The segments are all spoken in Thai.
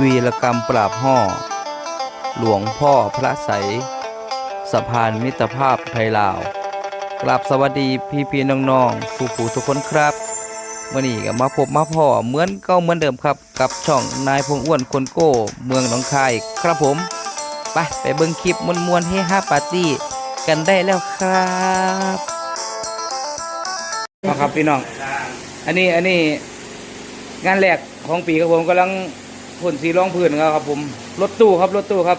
วีรกรรมปราบห่อ หลวงพ่อพระใส สะพานมิตรภาพไทยลาวกราบสวัสดีพี่พี่น้องๆผู้ผู้ทุกคนครับวันนี้ก็มาพบมาพ่อเหมือนเก่าเหมือนเดิมครับ กับช่องนายพงอ้วนคนโก้ เมืองหนองคายครับผม ไปไปเบิ่งคลิปมวนๆให้ห้าปาร์ตี้กันได้แล้วครับมาครับพี่น้อง อันนี้อันนี้งานแรกของปีครับผมกำลัง พ่นสีรองพื้นครับผมรถตู้ครับรถตู้ครับ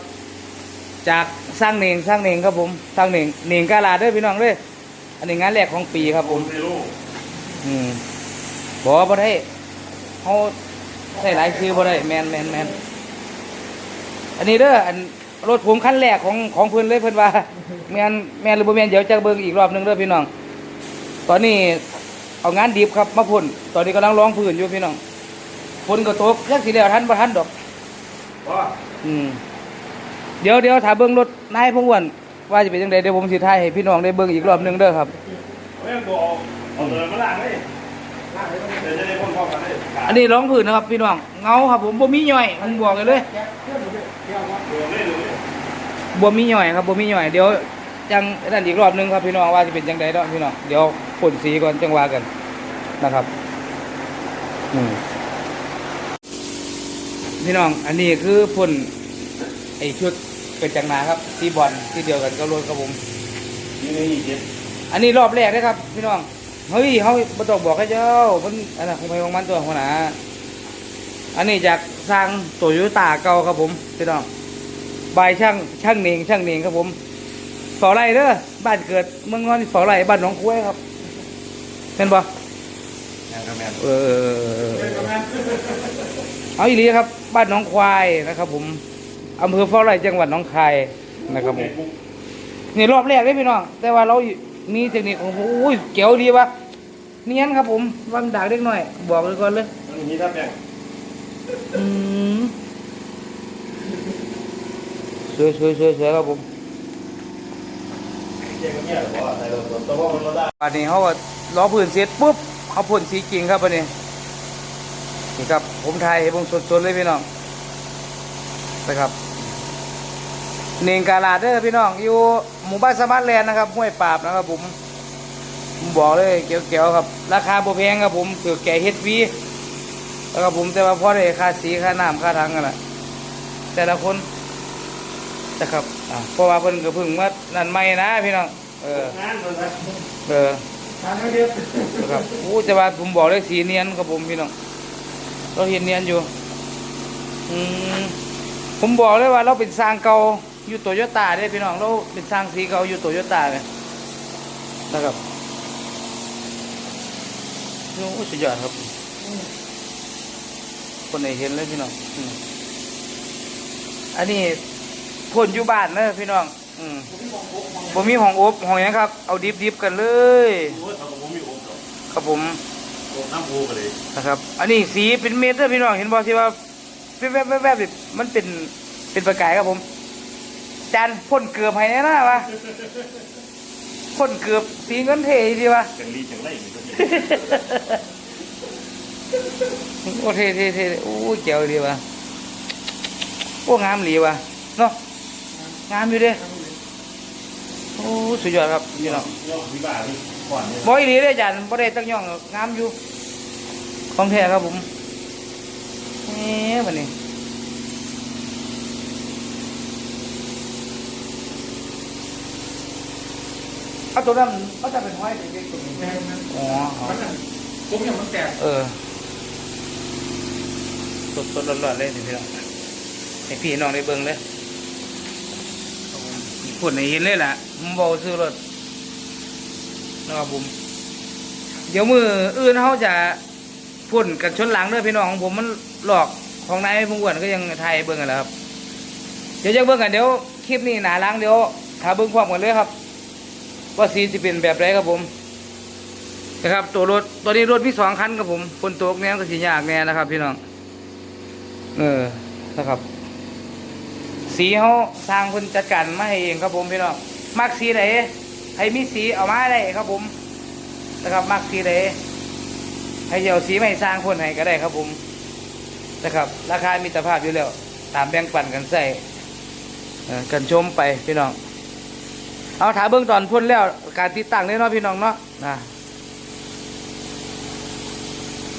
จากสร้างเนงสร้างเนงครับผมสร้างเนงเนงกาลาเด้อพี่น้องเด้ออันนี้งานแรกของปีครับผมอืมบอกว่าบ่ได้เขาใส่หลายคือบ่ได้แมนแมนแมนอันนี้เด้ออันรถผมคันแรกของของเพิ่นเลยเพิ่นว่าแมนแมนหรือบ่แมนเดี๋ยวจะเบิ่งอีกรอบหนึงเด้อพี่น้อง ตอนนี้เอางานดิบครับมาพ่นตอนนี้กำลังร้องพื้นอยู่พี่น้อง ฝนก็ตกยักสิแล้วทันบ่ทันดอกอืมเดี๋ยวเดี๋ยวถ้าเบิ่งรถนายพงอ้วนว่าจะเป็นจังไดเดี๋ยวผมสิถ่ายให้พี่น้องได้เบิ่งอีกรอบหนึงเด้อครับไม่ต้องตัวเอาเอาเดินมาล้างเลยล้างเลยเดี๋ยวจะได้พ่นพร้อมกันเลยอันนี้ร้องพื้นนะครับพี่น้องเงาครับผมบ่มีย่อยผมบอกเลยเลยเดี๋ยวเลยเดี๋ยวเลยบ่มีย่อยครับบ่มีย่อยเดี๋ยวจังนั่นอีกรอบหนึงครับพี่น้องว่าจะเป็นจังไดเนาะพี่น้องเดี๋ยวพ่นสีก่อนจังว่ากันนะครับ อืม พี่น้องอันนี้คือพ่นไอ้ชุดเป็นจังหนาครับสีบอลที่เดียวกันกับรถครับผมนี่นี่อีกเจ็ดอันนี้รอบแรกนะครับ พี่น้องเฮ้ยเขาบ่ต้องบอกให้เจ้ามันอันนั้นของไปของมันตัวหัวหน้าอันนี้จากสร้างโตโยต้าเก่าครับผมพี่น้องบายช่างช่างเนงช่างเนงครับผมฝอไรเด้อบ้านเกิดเมืองนอนฝอไรบ้านหนองคุ้ยครับเป็นบ่ยังกระแมนเออ เออเออเออเออเอาอีหลีครับ บ้านหนองควายนะครับ ผมอำเภอฝอไรจังหวัดหนองคายนะครับผมนี่รอบแรกเลยพี่น้องแต่ว่าเรามีเทคนิคของผมอุ้ยเก๋วดีวะเนียนครับ ผมวางดากเล็กน้อย บอกเลยก่อนเลยมันมีท่าแป้งอืมสวยสวยสวยสวยครับผมเจ๊ก็เงี้ยหรอว่าใส่รถตัวว่ามันรถได้ อันนี้เขาก็ล้อพื้นเสร็จปุ๊บเขาพ่นสีจริงครับอันนี้ นี่ครับ ผมถ่ายให้ผมสดๆเลยพี่น้องนะครับเนงกาลาดเด้อพี่น้องอยู่หมู่บ้านสมาร์ทแลนด์นะครับห้วยปราบนะครับ ผมผมบอกเลยเกี่ยวๆครับ ราคาบ่แพงครับผมคือแก่เฮ็ดวีแล้วก็ผมแต่ว่าพอได้ค่าสีค่าน้ำค่าทางกันแหละแต่ละคนนะครับอ่าเพราะว่าเพิ่นก็เพิ่งมานั่นใหม่นะพี่น้องเอองานมันนะเออทางไม่เดียวนะครับโอ้แต่ว่าผมบอกเลยสีเนียนครับผมพี่น้อง เราเห็นเนียนอยู่ อืมผมบอกเลยว่าเราเป็นสร้างเก่าอยู่โตโยต้าเด้พี่น้องเราเป็นสร้างสีเก่าอยู่โตโยต้าเลยนะครับโอ้สุดยอดครับ คนไหนเห็นเลยพี่น้องอันนี้พ่นอยู่บ้านนะพี่น้องผมมีห้องอบห้องหยังครับ เอาดิบดิบๆกันเลยโอ้ยทำผมมีโอ่งดอกครับผม โอ่งน้ำปูกันเลยนะครับ อันนี้สีเป็นเม็ดเด้อพี่น้องเห็นบ่ที่ว่าแวบแวบแวบแวบนี่มันเป็นเป็นประกายครับผม จานพ่นเกลือบให้แน่นะวะพ่นเกลือบสีเงินเทดีวะจังรีจังไรนี่ก็ดีโอ้เท่เท่เท่โอ้เจ๋วดีว่ะโอ้งามหลีว่ะเนาะงามอยู่เด้โอ้สุดยอดครับพี่น้องย่อวิ บากนี่ก่อนเนี่ยบ่อีหลีเด้อาจารย์บ่ได้ตั้งย่องหรอกงามอยู่ ของแท้ครับผมเอ๊ะบัดนี้เอาตัวนั้นก็จะเป็นห้อยเด็กๆตัวนี้อ๋ออ๋อผมยังมันแตกเออสดสดร้อนๆเลยนี่พี่น้องให้พี่น้องได้เบิ่งเลยครับผมพูดในเห็นเลยล่ะผมบอกซื้อรถ นะครับผม เดี๋ยวมืออื่นเขาจะพ่นกันชนหลังเด้อพี่น้องของผมมันหลอกของนายพงวนก็ยังไทยเบิ่งกันแล้วครับเดี๋ยวจะเบิ่งกันเดี๋ยวคลิปนี้หนาล้างเดี๋ยวหาเบิ่งพร้อมกันเลยครับว่าสีจะเป็นแบบไรครับผมนะครับตัวรถตัวนี้รถมีสองคันครับผมฝนตกแน่ก็สิยากแน่นะครับ พี่น้อง เออนะครับ สีเขาสร้างคนจัดการมาให้เองครับผมพี่น้องมักสีไหน ให้มีสีเอามาได้ครับผมนะครับมักสีไหนให้เอาสีมาให้สร้างคนให้ก็ได้ครับผมนะครับ ราคามีตรภาพอยู่แล้วตามแบ่งปันกันใส่กันชมไปพี่น้อง เอาถาเบื้องตอนพ่นแล้วการติดตั้งเนี่ยเนาะพี่น้องเนาะนะ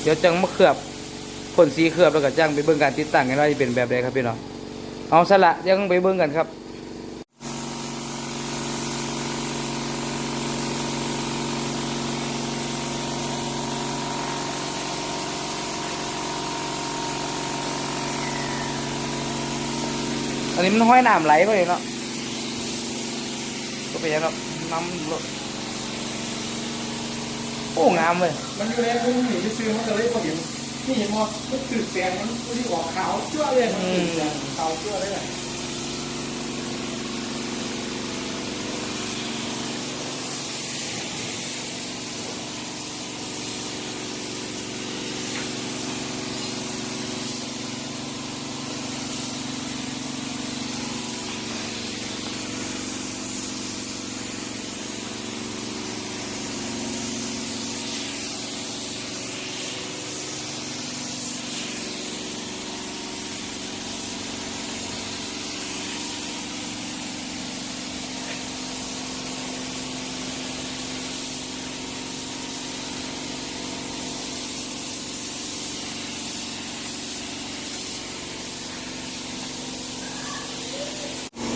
เดี๋ยวจังมาเคลือบพ่นสีเคลือบแล้วก็จังไปเบื้องการติดตั้งกันว่าจะเป็นแบบใดครับพี่น้องเอาสละยังไปเบื้องกันครับ อันนี้มันห้อยน้ำไหลไปเนาะก็ไปยังครับน้ำลดโอ้งามเลยมันอยู่ในมุมหนีที่ซื้อมันก็เลยพอเห็นนี่เห็นมันตื่นแสงมันที่ออกขาวเชื่อเลยมันตื่นแสงขาวเชื่อเลย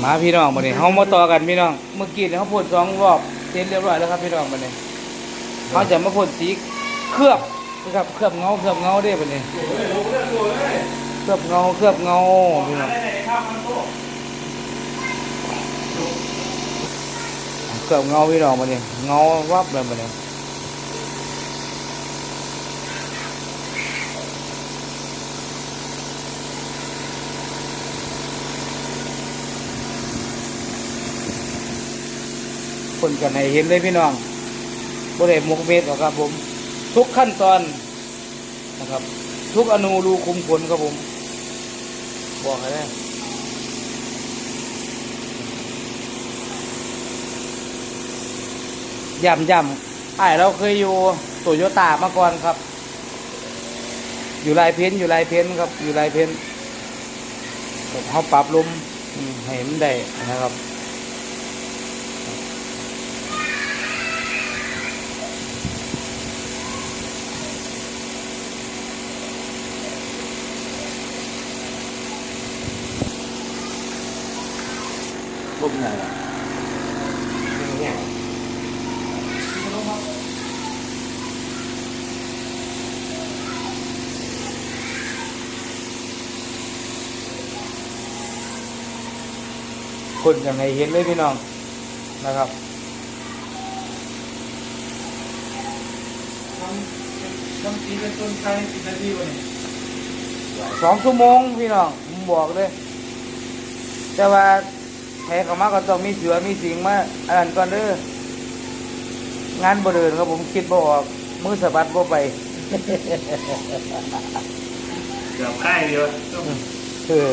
มาพี่น้องมาเนี่ยเขามาต่อกันพี่น้อง เมื่อกี้เนี่ยเขาพ่นสองรอบเสร็จเรียบร้อยแล้วครับพี่น้องมาเนี่ยเขาจะมาพ่นสีเคลือบนะครับเคลือบเงาเคลือบเงาได้ปะเนี่ยเคลือบเงาเคลือบเงาพี่น้องเคลือบเงาพี่น้องมาเนี่ยเงาวับเลยมาเนี่ย พ่นกันให้เห็นเลยพี่น้องบริเวณมุกเม็ดหรครับผม ทุกขั้นตอนนะครับ ทุกอนูรูคุมขนครับผม บอกให้ได้ย่ำย่ำไอ้เราเคยอยู่โตโยต้ามาก่อนครับ อยู่ลายเพ้นอยู่ลายเพ้นครับ อยู่ลายเพ้นผมเขาปรับลมอืมให้มันได้นะครับ ลมไงล่ะคนยังไงเห็นเลยพี่น้องนะครับทำทำตีเป็นต้นไทรสิบนาทีวันนี้สองชั่วโมงพี่น้องผมบอกเลย แต่ว่า แพ้เขามาก็ต้องมีเสือมีสิงมาอันนั้นก่อนเด้องานบ่เดินครับผมคิดบ่ออกมือสะบัดบ่ไปเกือบใกล้เดียวเออ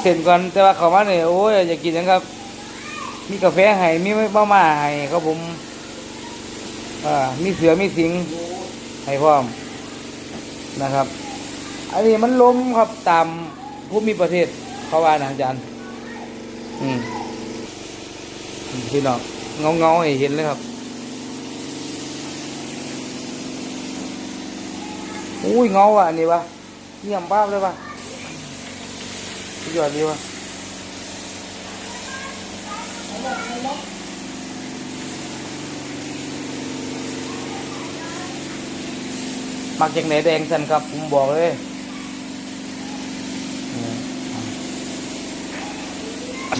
เส้นก่อนแต่ว่าเขามาเนี่ยโอ้ยอยากกินหยังครับ มีกาแฟให้มีบ้ามาให้ครับผมอ่ามีเสือมีสิงให้พร้อมนะครับ อันนี้มันล้มครับตามภูมิประเทศเขาว่านะอาจารย์ อืมอืมพี่น้องเงาเงาๆให้เห็นเลยครับอุ้ยเงาอะอันนี้วะเยี่ยมบ้าบเลยวะสุดยอดดีวะมักจากไหนแดงสันครับผมบอกเลยอืม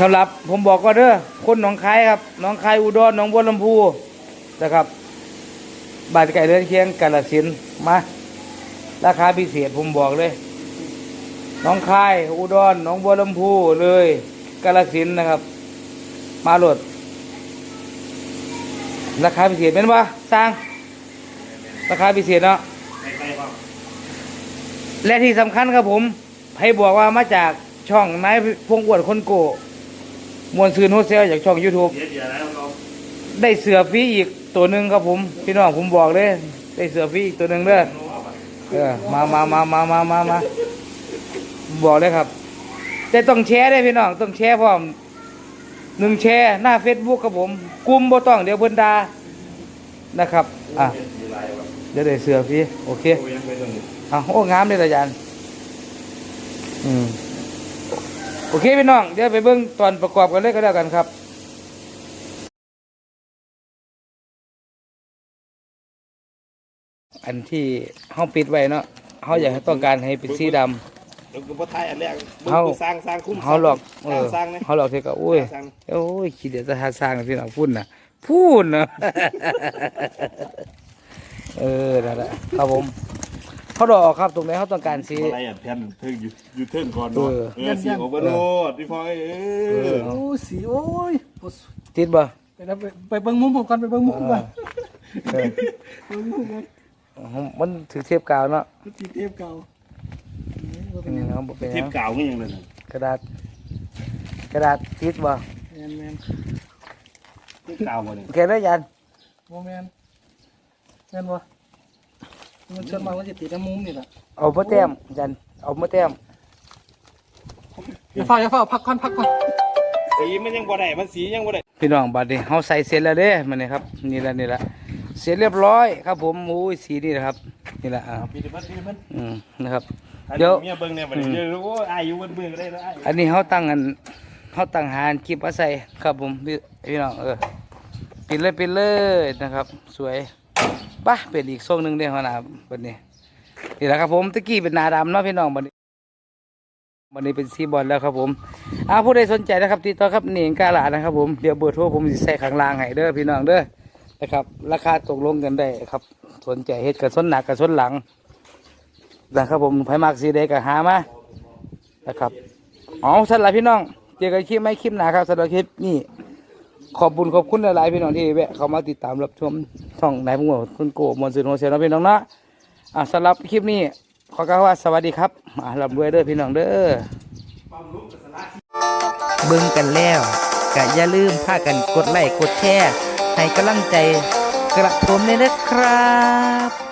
สำหรับผมบอกก็เด้อคนหนองคายครับหนองคายอุดรหนองบัวลำพูนะครับบาดไก่เลือนเคียงกาลสินมาราคาพิเศษผมบอกเลยหน้องคาย อุดรหนองบัวลำพูเลยกาลสินนะครับ มาโหลดราคาพิเศษเป็นปะสร้าง ราคาพิเศษเนาะและที่สำคัญครับผมให้บอกว่ามาจากช่องนายพงอวดคนโก มวลซืนโฮเซลจากช่อง YouTube เดี๋ยวเดี๋ยวแล้วเราได้เสือฟรีอีกตัวหนึ่งครับผม พี่น้องผมบอกเลยได้เสือฟรีอีกตัวหนึ่งเด้อเออมามามามามามามาบอกเลยครับ แต่ต้องแชร์ได้พี่น้องต้องแชร์พร้อมหนึ่งแชร์หน้าเฟซบุ๊กครับผมกลุ่มบ่ต้องเดี๋ยวเพิ่นดานะครับอะมีลายวะเดี๋ยวได้เสือพี่โอเคโอ้ยังไม่ต้องอะโอ้งามเลยอาจารย์อืม โอเคพี่น้องเดี๋ยวไปเบิ่งตอนประกอบกันเลยก็แล้วกันครับอันที่เฮาปิดไว้เนาะเฮาอยากให้ต้องการให้เป็นสีดำแล้วก็บ่ทายอันแรกเฮาสร้างสร้างคุ้มเฮาหลอกเออสร้างนะเฮาหลอกเทก็โอ้ยสร้างโอ้ยขี้เดียดจะหาสร้างพี่น้องพูดน่ะพูดนะเออนั่นแหละครับผม เขาดอกครับตรงไหนเขาต้องการสีอะไรอะแผ่นเทิงอยู่อยู่เทิงก่อนเนาะเออเออสีโอเวอร์โหลดพี่ฟอยเออโอ้สีโอ้ยติดบ่ไปแล้วไปไปเบิ่งมุมผมก่อนไปเบิ่งมุมก่อนเออเบิ่งมุมก่อนมันถือเทปกาวเนาะทีเทปเก่าอันนี้นะครับบ่เป็นหทิยัปงเก่าก็ยังเลยนะกระดาษ กระดาษติดบ่แมนแมนทิปเก่าบ่เนี่ยโอเคได้ยันโมแมนแมนวะ มันชวนมาว่าจะติดน้ำมุมนี่แหละเอามาแต้มยันเอามาแต้มอย่าเฝ้าอย่าเฝ้าพักก่อนพักก่อนสีมันยังบ่ได้มันสียังบ่ได้พี่น้องบัดนี้เฮาใส่เสร็จแล้วเด้มันนี่ครับนี่ละนี่ละเสร็จเรียบร้อยครับ ผมโอ้ยสีนี่นะครับ นี่ละอ่าพี่เดี๋ยวมันพี่เดี๋ยวมันอืมนะครับอันเดี๋นี้ยวเมียเบิ่งเนี่ยบัดนี้เดี๋ยวรู้ว่าอายุมันเบิ่งก็ได้แล้วอ้ายอันนี้เขาตั้งอันเขาตั้งหารคลิปอาศัยครับผมพี่พี่น้องเออปิดเลยปิดเลยนะครับ สวย ปะเป็นอีกทรงหนึ่งเด้หัวหน้าบัดนี้นี่แหละครับผมตะกี้เป็นนาดำเนาะพี่น้องบัดนี้บัดนี้เป็นซีบอลแล้วครับผมอ่าผู้ใดสนใจนะครับติดต่อครับเหนียงกาลานะครับผมเดี๋ยวเบอร์โทรผมจะใส่ข้างล่างให้เด้อพี่น้องเด้อนะครับ ราคาตกลงกันได้ครับสนใจเฮ็ดกับส้นหนักกับส้นหลังนะครับผมไผมากสีเดก็หามานะครับเอาสำหรับพี่น้องเจอกันคลิปไม่คลิปหนาครับสำหรับคลิปนี่ ขอบบุญขอบคุณหลายๆพี่น้องที่แวะเข้ามาติดตามรับชมช่องนายพุ่งหัวคุณโกมอนซึนโฮเซลนะพี่น้องนะอะสำหรับคลิปนี้ขอกล่าวว่าสวัสดีครับอะลำด้วยเด้อพี่น้องเด้อเบิ่งกันแล้วก็อย่าลืมพากันกดไลค์กดแชร์ให้กำลังใจกระผมเลยนะครับ